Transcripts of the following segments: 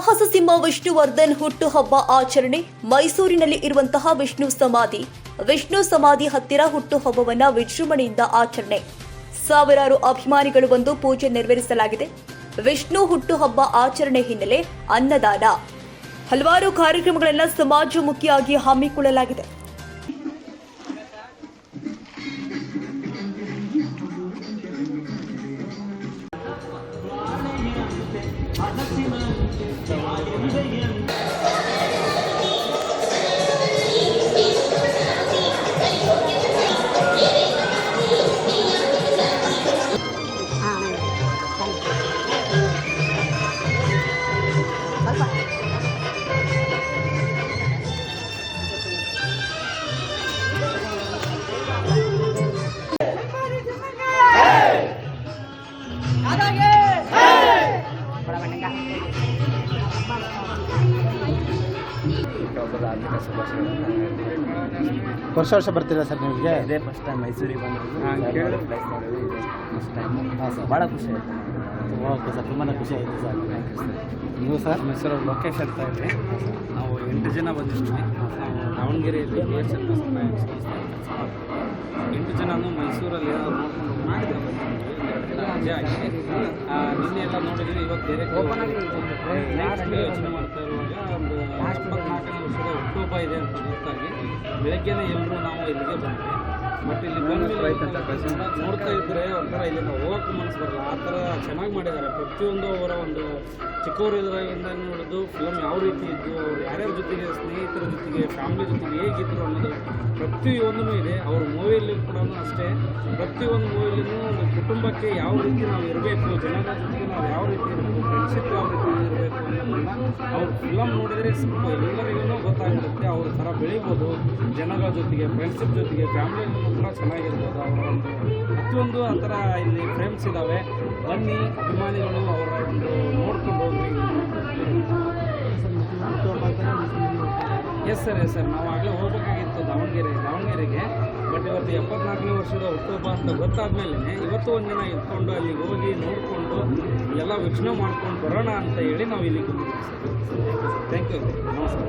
ಸಾಹಸ ಸಿಂಹ ವಿಷ್ಣುವರ್ಧನ್ ಹುಟ್ಟುಹಬ್ಬ ಆಚರಣೆ. ಮೈಸೂರಿನಲ್ಲಿ ಇರುವಂತಹ ವಿಷ್ಣು ಸಮಾಧಿ. ವಿಷ್ಣು ಸಮಾಧಿ ಹತ್ತಿರ ಹುಟ್ಟುಹಬ್ಬವನ್ನ ವಿಜೃಂಭಣೆಯಿಂದ ಆಚರಣೆ. ಸಾವಿರಾರು ಅಭಿಮಾನಿಗಳು ಬಂದು ಪೂಜೆ ನೆರವೇರಿಸಲಾಗಿದೆ. ವಿಷ್ಣು ಹುಟ್ಟುಹಬ್ಬ ಆಚರಣೆ ಹಿನ್ನೆಲೆ ಅನ್ನದಾನ. ಹಲವಾರು ಕಾರ್ಯಕ್ರಮಗಳನ್ನು ಸಮಾಜಮುಖಿಯಾಗಿ ಹಮ್ಮಿಕೊಳ್ಳಲಾಗಿದೆ. till I. ಶುಭಾಶಯಗಳನ್ನು ವರ್ಷ ವರ್ಷ ಬರ್ತೀರಾ ಸರ್ ನಿಮಗೆ? ಇದೇ ಫಸ್ಟ್ ಟೈಮ್ ಮೈಸೂರಿಗೆ ಬಂದಿರೋದು ಫಸ್ಟ್ ಟೈಮ್ ಹಾಂ ಸರ್. ಭಾಳ ಖುಷಿ ಆಯಿತು. ಓಕೆ ಸರ್ ತುಂಬಾ ಖುಷಿ ಆಯಿತು ಸರ್. ನೀವು ಸರ್? ಮೈಸೂರು ಲೊಕೇಶನ್ ಲೋಕೇಶ್ ಅಂತ ಇದ್ದೀವಿ ನಾವು ಎಂಟು ಜನ ಬಂದಿದ್ವಿ ನಾವು ದಾವಣಗೆರೆಯಲ್ಲಿ ಎಂಟು ಜನನು ಮೈಸೂರಲ್ಲಿ ರಜೆ ಆಗಿದೆ. ನಿನ್ನೆ ಎಲ್ಲ ನೋಡಿದ್ವಿ ಇವತ್ತು ಬೇರೆ ಆಗಿ ಯೋಚನೆ ಮಾಡ್ತಾ ಇರುವಾಗ ಒಂದು ಎಪ್ಪತ್ನಾಲ್ಕನೇ ವರ್ಷದ ಹುಟ್ಟುಹಬ್ಬ ಇದೆ ಅಂತ ಗೊತ್ತಾಗಿ ಬೆಳಗ್ಗೆನೇ ಎಲ್ಲರೂ ನಾವು ಇಲ್ಲಿಗೆ ಬಂದ್ವಿ. ಬಟ್ ಇಲ್ಲಿ ಬಂದ ನೋಡ್ತಾ ಇದ್ರೆ ಒಂಥರ ಇಲ್ಲಿಂದ ಹೋಗೋಕ್ಕೂ ಮನಸ್ಸು ಬರಲ್ಲ. ಆ ಥರ ಚೆನ್ನಾಗಿ ಮಾಡಿದ್ದಾರೆ. ಪ್ರತಿಯೊಂದು ಅವರ ಒಂದು ಚಿಕ್ಕವರಿದ್ರಾಗಿಂದ ನೋಡೋದು ಫಿಲಮ್ ಯಾವ ರೀತಿ ಇದ್ದು ಅವ್ರು ಯಾರ್ಯಾರ ಜೊತೆಗೆ ಸ್ನೇಹಿತರ ಜೊತೆಗೆ ಫ್ಯಾಮಿಲಿ ಜೊತೆಗೆ ಹೇಗಿದ್ರು ಅನ್ನೋದು ಪ್ರತಿಯೊಂದೂ ಇದೆ. ಅವ್ರ ಮೂವಿಯಲ್ಲಿ ಕೂಡ ಅಷ್ಟೇ. ಪ್ರತಿಯೊಂದು ಮೂವಿಲಿನೂ ಒಂದು ಕುಟುಂಬಕ್ಕೆ ಯಾವ ರೀತಿ ನಾವು ಇರಬೇಕು ಜನರ ಜೊತೆಗೆ ನಾವು ಯಾವ ರೀತಿ ಇರಬೇಕು ಫ್ರೆಂಡ್ಶಿಪ್ ಯಾವ ರೀತಿ ಇರಬೇಕು ಅನ್ನೋದನ್ನು ಅವ್ರ ಫಿಲಮ್ ನೋಡಿದರೆ ಸ್ವಲ್ಪ ಎಲ್ಲರಿಗೂ ಗೊತ್ತಾಗಿರುತ್ತೆ ಅವ್ರ ಥರ ಬೆಳಿಬೋದು. ಜನಗಳ ಜೊತೆಗೆ ಫ್ರೆಂಡ್ಶಿಪ್ ಜೊತೆಗೆ ಫ್ಯಾಮಿಲಿಯಲ್ಲೂ ಕೂಡ ಚೆನ್ನಾಗಿರ್ಬೋದು ಅವರ ಒಂದು ಪ್ರತಿಯೊಂದು ಆ ಥರ ಇಲ್ಲಿ ಫ್ರೇಮ್ಸ್ ಇದ್ದಾವೆ ಬನ್ನಿ, ಅಭಿಮಾನಿಗಳು ಅವರ ಒಂದು ಸರ್ ಸರ್, ನಾವು ಆಗಲೇ ಹೋಗ್ಬೇಕಾಗಿತ್ತು ದಾವಣಗೆರೆ ದಾವಣಗೆರೆಗೆ. ಬಟ್ ಇವತ್ತು ಎಪ್ಪತ್ನಾಲ್ಕನೇ ವರ್ಷದ ಹುಟ್ಟುಹಬ್ಬ ಅಂತ ಗೊತ್ತಾದ್ಮೇಲೆ ಇವತ್ತು ಒಂದು ದಿನ ಇದ್ಕೊಂಡು ಅಲ್ಲಿ ಹೋಗಿ ನೋಡಿಕೊಂಡು ಎಲ್ಲ ವೀಕ್ಷಣೆ ಮಾಡ್ಕೊಂಡು ಬರೋಣ ಅಂತ ಹೇಳಿ ನಾವು ಇಲ್ಲಿಗೆ ಥ್ಯಾಂಕ್ ಯು ನಮಸ್ಕಾರ.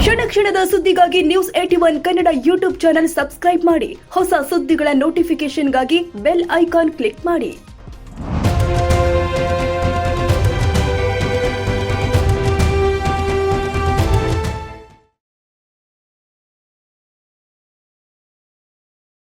ಕ್ಷಣ ಕ್ಷಣದ ಸುದ್ದಿಗಾಗಿ news eighty one Kannada YouTube channel subscribe ಮಾಡಿ. ಹೊಸ ಸುದ್ದಿಗಳ ನೋಟಿಫಿಕೇಶನ್ಗಾಗಿ ಬೆಲ್ ಐಕಾನ್ ಕ್ಲಿಕ್ ಮಾಡಿ.